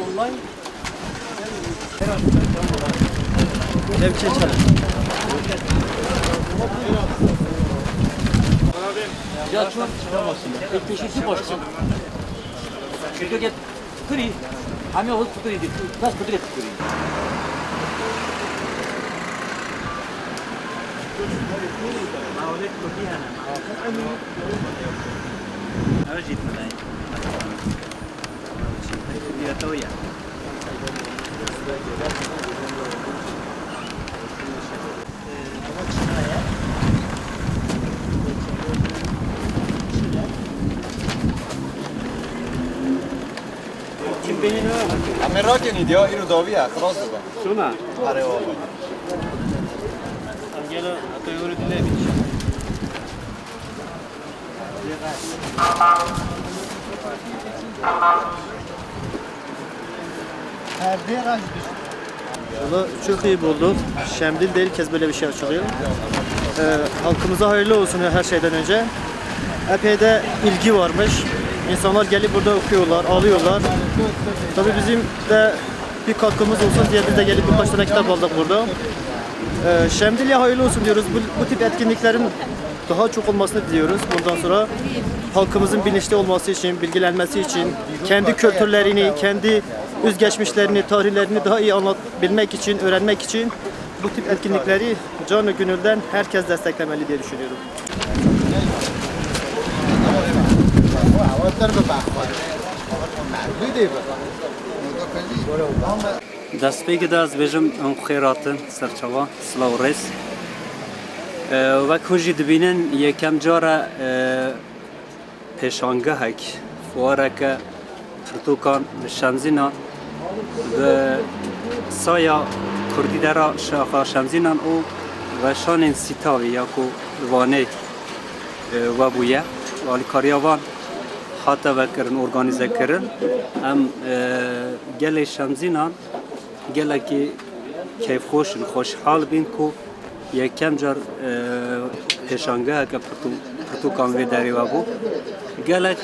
online Cevçe çalışıyor. Ya çok çıkamazsın. Ekleşisi başkan. Çünkü get kuri. Hami oğuz kuri. Nasıl kuri kuri. Ağabey kuri hana. Ağabey kuri hana. Ağabey kuri hana. Amerikan idio iru dovia, cross ba. Suna. Are o. Angela atau yuri dilebi. Valla çok iyi bulduk. Şemdil de kez böyle bir şey açılıyor. Ee, halkımıza hayırlı olsun her şeyden önce. Epey de ilgi varmış. İnsanlar gelip burada okuyorlar, alıyorlar. Tabii bizim de bir katkımız olsun diye biz de gelip birkaç tane kitap aldık burada. Ee, Şemdil'e hayırlı olsun diyoruz. Bu, bu tip etkinliklerin daha çok olmasını diliyoruz. Bundan sonra halkımızın bilinçli olması için, bilgilenmesi için, kendi kültürlerini, kendi özgeçmişlerini, tarihlerini daha iyi anlatabilmek için, öğrenmek için bu tip etkinlikleri canı gönülden herkes desteklemeli diye düşünüyorum. دەستپێکی دا ez bêjim em xêratin serçava silav rês wek hûn jî dibînin yekem bi saya Kurdî dera şaxa Şemzînan û veşanên Sîtavê ya ku li Wanê webûye alîkariya van hata vekirin organize kirin em gelê Şemzînan gelekî keyfxweşin xweşhal bîn ku yekem car pêşangeheke pirtûkan vê derê we bû gelek